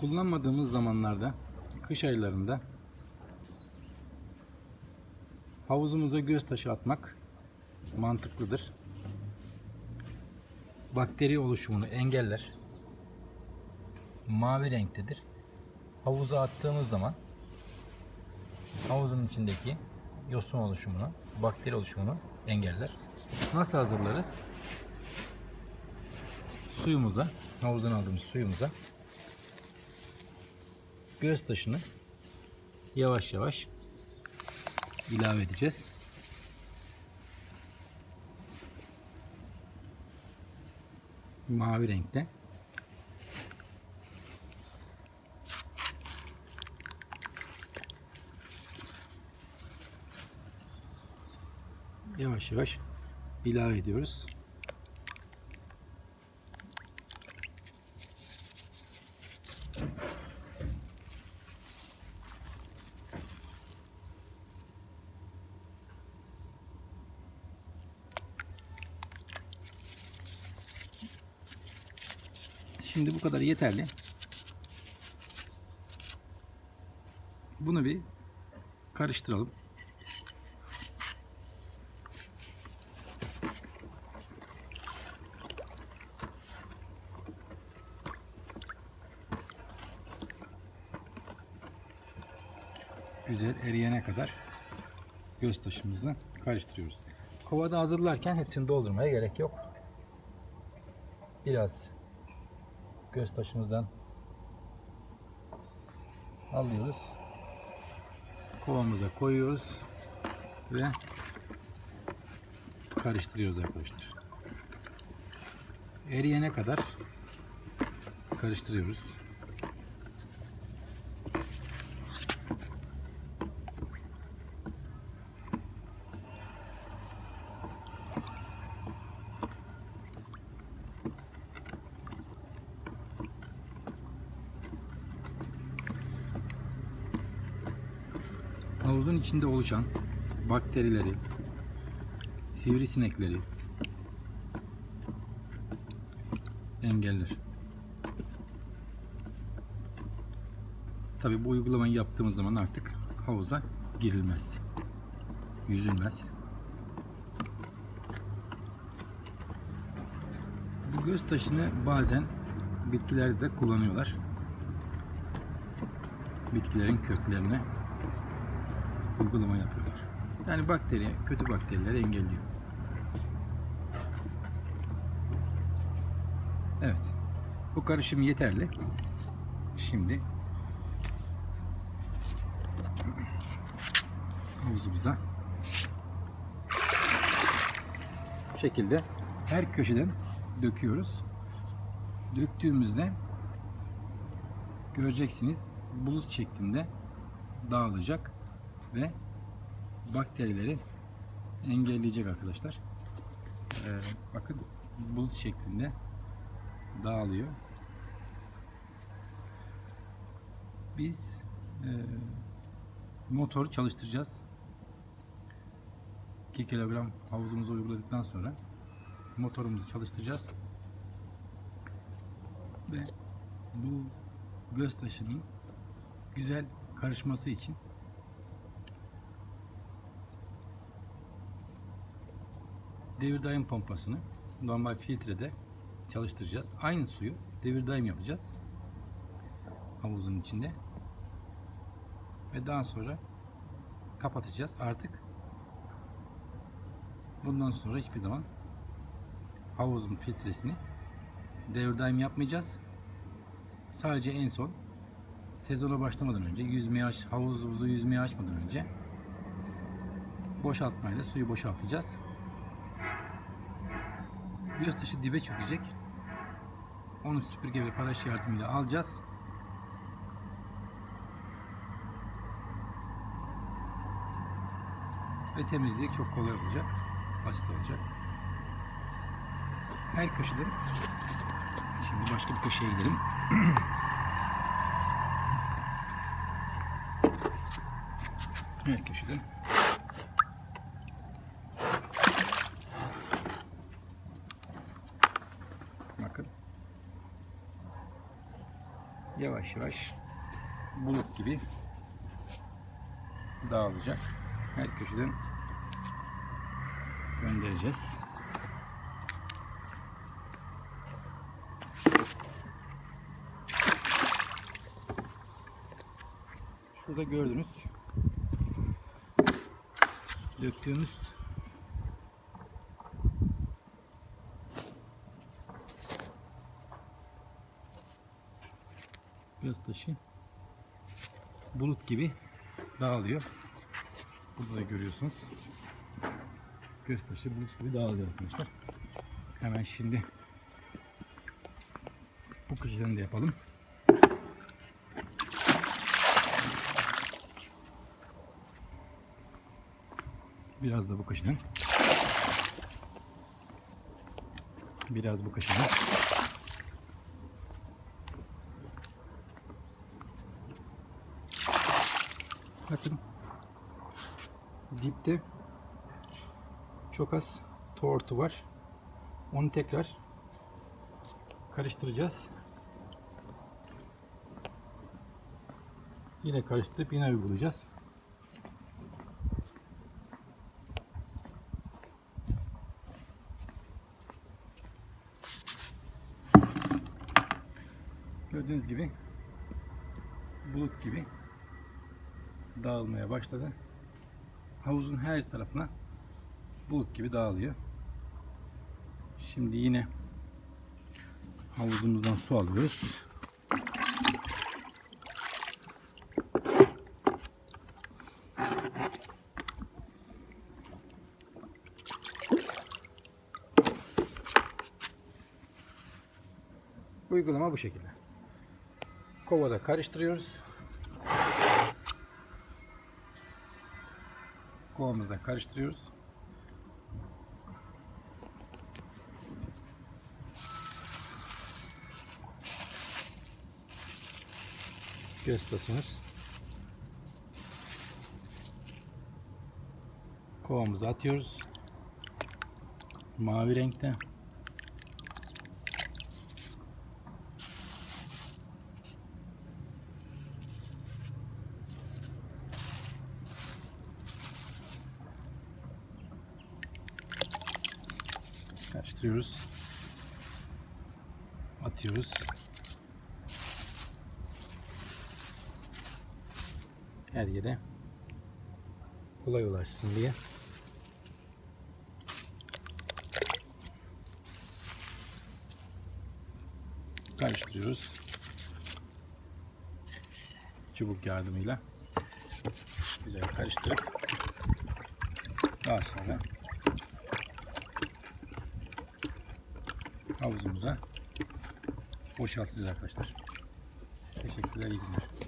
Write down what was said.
Kullanmadığımız zamanlarda, kış aylarında havuzumuza göz taşı atmak mantıklıdır. Bakteri oluşumunu engeller. Mavi renktedir. Havuza attığımız zaman havuzun içindeki yosun oluşumunu, bakteri oluşumunu engeller. Nasıl hazırlarız? Suyumuza, havuzdan aldığımız suyumuza göz taşını yavaş yavaş ilave edeceğiz. Mavi renkte. Yavaş yavaş ilave ediyoruz. Şimdi bu kadar yeterli. Bunu bir karıştıralım. Güzel eriyene kadar göz taşımızı karıştırıyoruz. Kovada hazırlarken hepsini doldurmaya gerek yok. Biraz göz taşımızdan alıyoruz. Kovamıza koyuyoruz ve karıştırıyoruz arkadaşlar. Eriyene kadar karıştırıyoruz. Havuzun içinde oluşan bakterileri, sivrisinekleri engeller. Tabi bu uygulamayı yaptığımız zaman artık havuza girilmez. Yüzülmez. Bu göz taşını bazen bitkilerde de kullanıyorlar. Bitkilerin köklerine uygulama yapıyorlar. Yani bakteri, kötü bakterileri engelliyor. Evet. Bu karışım yeterli. Şimdi havuzumuza bu şekilde her köşeden döküyoruz. Döktüğümüzde göreceksiniz bulut şeklinde dağılacak ve bakterileri engelleyecek arkadaşlar. Ee, bakın bulut şeklinde dağılıyor. Biz e, motoru çalıştıracağız. 2 kilogram havuzumuzu uyguladıktan sonra motorumuzu çalıştıracağız. Ve bu göz taşının güzel karışması için devir daim pompasını normal filtrede çalıştıracağız. Aynı suyu devir daim yapacağız. Havuzun içinde. Ve daha sonra kapatacağız. Artık bundan sonra hiçbir zaman havuzun filtresini devir daim yapmayacağız. Sadece en son sezona başlamadan önce yüzmeye aç, havuzumuzu yüzmeye açmadan önce boşaltmayla suyu boşaltacağız. Göz taşı dibe çökecek. Onu süpürge ve paraş yardımıyla alacağız. Ve temizlik çok kolay olacak. Basit olacak. Her köşeden şimdi başka bir köşeye gidelim. Her köşeden Bakın. Yavaş yavaş bulut gibi dağılacak. Her köşeden göndereceğiz. Şurada gördünüz. Döktüğümüz göz taşı bulut gibi dağılıyor. Burada da görüyorsunuz. Göz taşı bulut gibi dağılıyor arkadaşlar. Hemen şimdi bu köşeden de yapalım. Biraz da bu köşeden. Biraz bu köşeden. Bakın dipte çok az tortu var. Onu tekrar karıştıracağız. Yine karıştırıp yine uygulayacağız. Gördüğünüz gibi bulut gibi dağılmaya başladı. Havuzun her tarafına bulut gibi dağılıyor. Şimdi yine havuzumuzdan su alıyoruz. Uygulama bu şekilde. Kovada karıştırıyoruz. Kovamızda karıştırıyoruz. Göstasımız. Kovamıza atıyoruz. Mavi renkte. Karıştırıyoruz. Atıyoruz. Her yere kolay ulaşsın diye. Karıştırıyoruz. Çubuk yardımıyla güzel karıştırıp daha sonra havuzumuza boşaltacağız arkadaşlar. Teşekkürler, iyi günler.